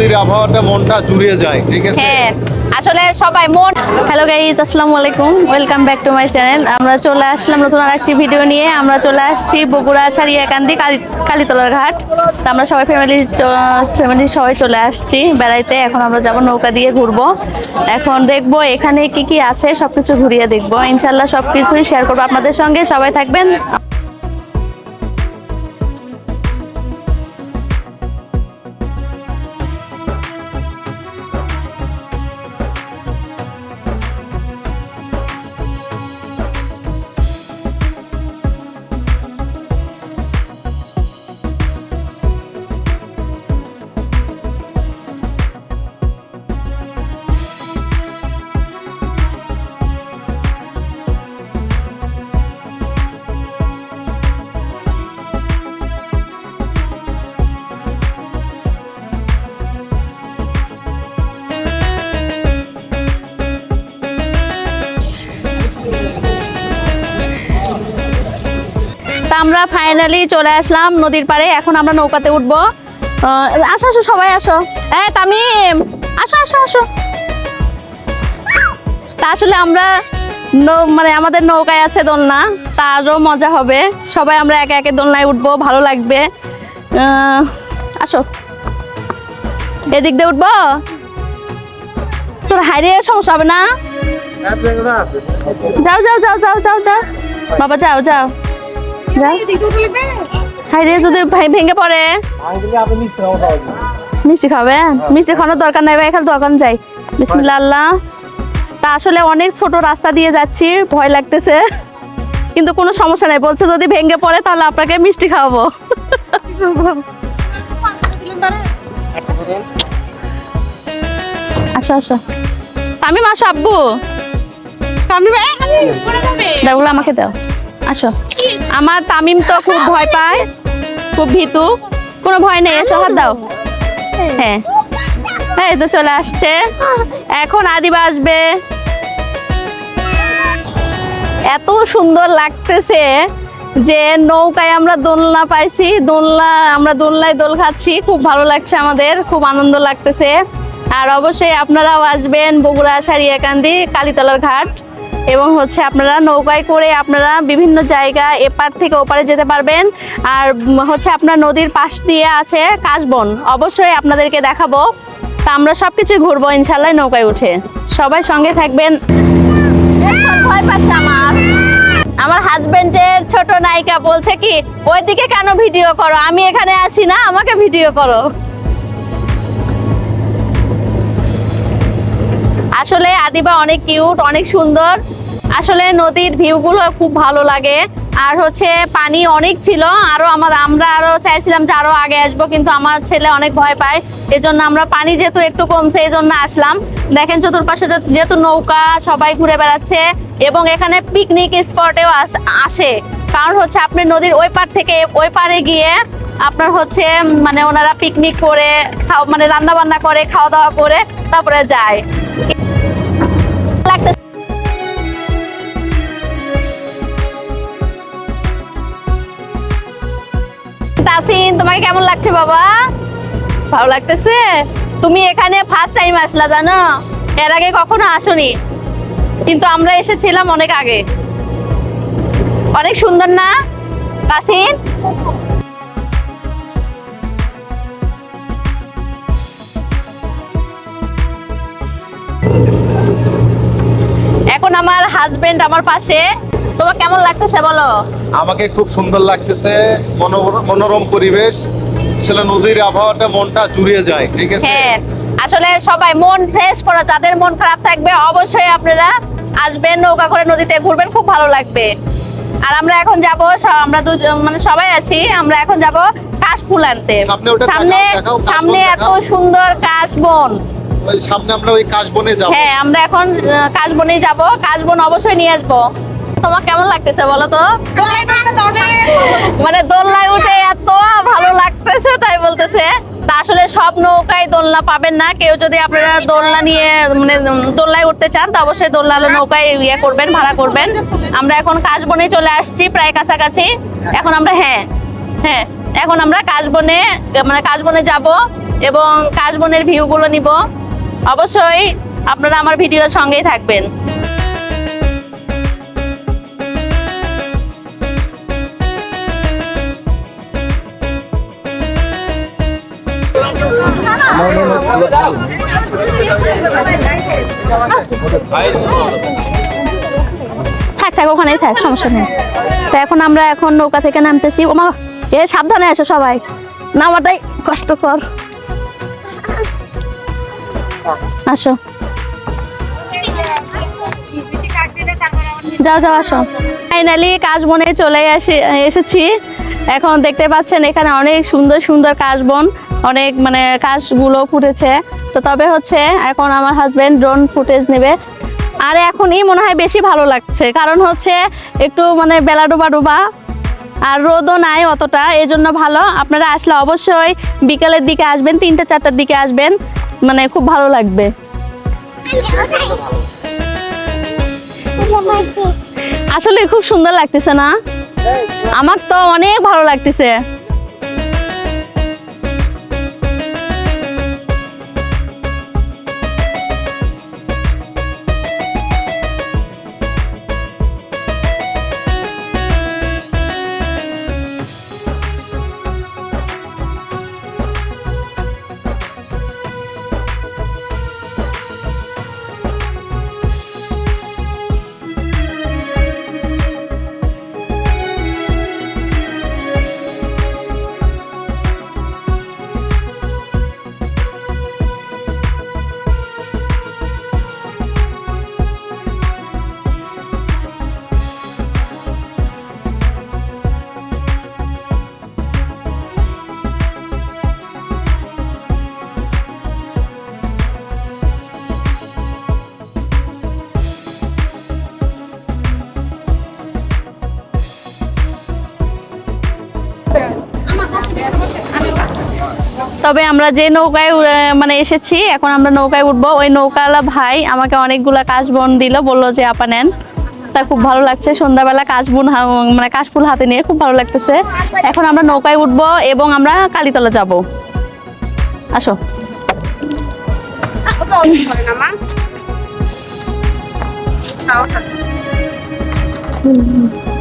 নদীর আবহাওয়াটা মনটা জুড়িয়ে যায়, ঠিক আছে? হ্যাঁ আসলে সবাই মন হ্যালো গাইজ আসসালামু আলাইকুম। Welcome back to my channel আমরা চলে আসলাম নতুন আর একটি ভিডিও নিয়ে। আমরা চলে আসছি বগুড়া, সারিয়াকান্দি, কালী কালীতলার ঘাট। তো আমরা সবাই ফ্যামিলি ফ্যামিলি সবাই চলে আসছি বেড়াইতে। এখন আমরা যাব নৌকা দিয়ে ঘুরবো। এখন দেখব এখানে কি কি আছে, সবকিছু ঘুরিয়ে দেখব। ইনশাল্লাহ সবকিছুই শেয়ার করব আপনাদের সঙ্গে। সবাই থাকবেন। আমরা ফাইনালি চলে আসলাম নদীর পাড়ে। এখন আমরা নৌকাতে উঠবো। আসো আসো সবাই আসো। হ্যাঁ তামিম আসো আসো আসো। তা আসলে আমরা মানে আমাদের নৌকায় আছে দোলনা তা আরও মজা হবে। সবাই আমরা একে একে দোলনায় উঠবো ভালো লাগবে। আসো। এদিক দিয়ে উঠবো? চলো হারিয়ে সমস্যা হবে না? যাও যাও যাও যাও যাও যাও। বাবা যাও যাও। হাইরে যদি ভাই ভেঙে পড়ে। মিষ্টি খাবেন? মিষ্টি খাওয়ানোর দরকার নাই ভাই এখানে দোকান যাই। বিসমিল্লা আল্লাহ তা আসলে অনেক ছোট রাস্তা দিয়ে যাচ্ছি ভয় লাগতেছে। কিন্তু কোনো সমস্যা নাই বলছে যদি ভেঙে পড়ে তাহলে আপনাকে মিষ্টি খাওয়াবো। আসো আসো। আমি আসো আব্বু। দাও আমাকে দাও। আসো। আমার তামিম তো খুব ভয় পায়। খুব ভীতু। কোনো ভয় নেই এসো হাত দাও। হ্যাঁ। এই তো চলে আসছে। এখন আদিবা আসবে। এত সুন্দর লাগতেছে যে নৌকায় আমরা দোলনা পাইছি। দোলনা আমরা দোলনায় দোল খাচ্ছি। খুব ভালো লাগছে আমাদের। খুব আনন্দ লাগতেছে। আর অবশ্যই আপনারাও আসবেন বগুড়া সারিয়াকান্দি কালীতলার ঘাট। এবং হচ্ছে আপনারা নৌকায় করে আপনারা বিভিন্ন জায়গা এপার থেকে ওপারে যেতে পারবেন। আর হচ্ছে আপনার নদীর পাশ দিয়ে আছে কাশবন। অবশ্যই আপনাদেরকে দেখাবো। তা আমরা সব কিছুই ঘুরবো ইনশাল্লাহ নৌকায় উঠে। সবাই সঙ্গে থাকবেন। ভয় পাচ্ছে আমার। আমার হাজবেন্ডের ছোট নায়িকা বলছে কি, ওইদিকে কেন ভিডিও করো? আমি এখানে আছি না, আমাকে ভিডিও করো। আসলে আদিবা অনেক কিউট, অনেক সুন্দর। আসলে নদীর ভিউগুলো খুব ভালো লাগে। আর হচ্ছে পানি অনেক ছিল, আরও আমার, আমরা আরও চাইছিলাম যে আরও আগে আসব, কিন্তু আমার ছেলে অনেক ভয় পায়। এজন্য আমরা পানি যেহেতু একটু কমছে এই জন্য আসলাম। দেখেন চতুর্পাশে যেহেতু নৌকা, সবাই ঘুরে বেড়াচ্ছে, এবং এখানে পিকনিক স্পটেও আসে। কারণ হচ্ছে আপনি নদীর ওই পার থেকে ওই পারে গিয়ে আপনার হচ্ছে মানে ওনারা পিকনিক করে, খাও মানে রান্না বান্না করে খাওয়া দাওয়া করে, তারপরে যায়। তাসিন, তোমাকে কেমন লাগছে বাবা? ভালো লাগতেছে? তুমি এখানে ফার্স্ট টাইম আসলা, জানো? এর আগে কখনো আসোনি। কিন্তু আমরা এসেছিলাম অনেক আগে। অনেক সুন্দর না, তাসিন? আমার হাজবেন্ড আমার পাশে। তোমার কেমন লাগতেছে বলো? আমাকে খুব সুন্দর লাগতেছে মনোরম পরিবেশ। আসলে নদীর আবহাওয়াটা মনটা জুড়িয়ে যায় ঠিক আছে? হ্যাঁ আসলে সবাই মন ফ্রেশ করা যাদের মন খারাপ থাকবে অবশ্যই আপনারা আসবেন নৌকা করে নদীতে ঘুরবেন খুব ভালো লাগবে। আর আমরা এখন যাব আমরা দুজন মানে সবাই আছি আমরা এখন যাব কাশফুল আনতে। সামনে সামনে এত সুন্দর কাশ কাশবন সামনে আমরা ওই কাশবনে যাব। হ্যাঁ আমরা এখন কাশবনে যাব। কাশবন অবশ্যই নিয়ে আসব। তোমার কেমন লাগতেছে বলো তো? মানে দোলনায় উঠে এত ভালো লাগতেছে তাই বলতেছে। তা আসলে সব নৌকায় দোলনা পাবেন না। কেউ যদি আপনারা দোলনা নিয়ে মানে দোলনায় উঠতে চান, তো অবশ্যই দোলনা নৌকায় ইয়ে করবেন, ভাড়া করবেন। আমরা এখন কাশবনে চলে আসছি, প্রায় কাছাকাছি। এখন আমরা হ্যাঁ হ্যাঁ এখন আমরা কাশবনে মানে কাশবনে যাব এবং কাশবনের ভিউগুলো নিব। অবশ্যই আপনারা আমার ভিডিওর সঙ্গেই থাকবেন। থাক থাক, ওখানেই থাক, সমস্যা নেই। তো এখন আমরা এখন নৌকা থেকে নামতেছি। ওমা, এ, সাবধানে আসো সবাই। নামাটাই কষ্টকর। আসো। যাও যাও, আসো। ফাইনালি কাশবনে চলে আসি, এসেছি। এখন দেখতে পাচ্ছেন এখানে অনেক সুন্দর সুন্দর কাশবন, অনেক মানে কাশগুলো ফুটেছে। তো তবে হচ্ছে এখন আমার হাজব্যান্ড ড্রোন ফুটেজ নেবে। আর এখনই মনে হয় বেশি ভালো লাগছে, কারণ হচ্ছে একটু মানে বেলা ডোবা ডোবা, আর রোদও নাই অতটা এই জন্য ভালো। আপনারা আসলে অবশ্যই বিকালের দিকে আসবেন, তিনটা, চারটার দিকে আসবেন। মানে খুব ভালো লাগবে। আসলে খুব সুন্দর লাগতেছে না? আমার তো অনেক ভালো লাগতেছে। তবে আমরা যে নৌকায় মানে এসেছি এখন আমরা নৌকায় উঠবো। ওই নৌকাওয়ালা ভাই আমাকে অনেকগুলা কাশবন দিল বলল যে আপা নেন। তা খুব ভালো লাগছে। সন্ধ্যাবেলা কাশবন মানে কাশফুল হাতে নিয়ে খুব ভালো লাগতেছে। এখন আমরা নৌকায় উঠবো এবং আমরা কালীতলা যাব। আসো।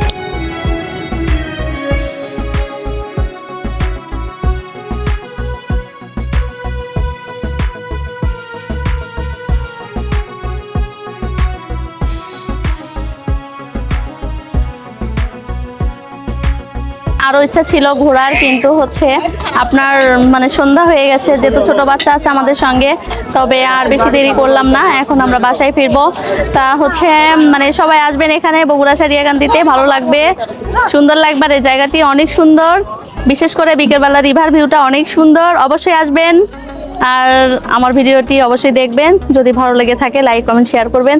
আরও ইচ্ছা ছিল ঘোরার, কিন্তু হচ্ছে আপনার মানে সন্ধ্যা হয়ে গেছে, যেহেতু ছোট বাচ্চা আছে আমাদের সঙ্গে, তবে আর বেশি দেরি করলাম না, এখন আমরা বাসায় ফিরবো। তা হচ্ছে মানে সবাই আসবেন এখানে বগুড়া সারিয়াকান্দিতে, ভালো লাগবে, সুন্দর লাগবে এই জায়গাটি অনেক সুন্দর। বিশেষ করে বিকেলবেলা রিভার ভিউটা অনেক সুন্দর, অবশ্যই আসবেন। আর আমার ভিডিওটি অবশ্যই দেখবেন, যদি ভালো লেগে থাকে, লাইক, কমেন্ট, শেয়ার করবেন।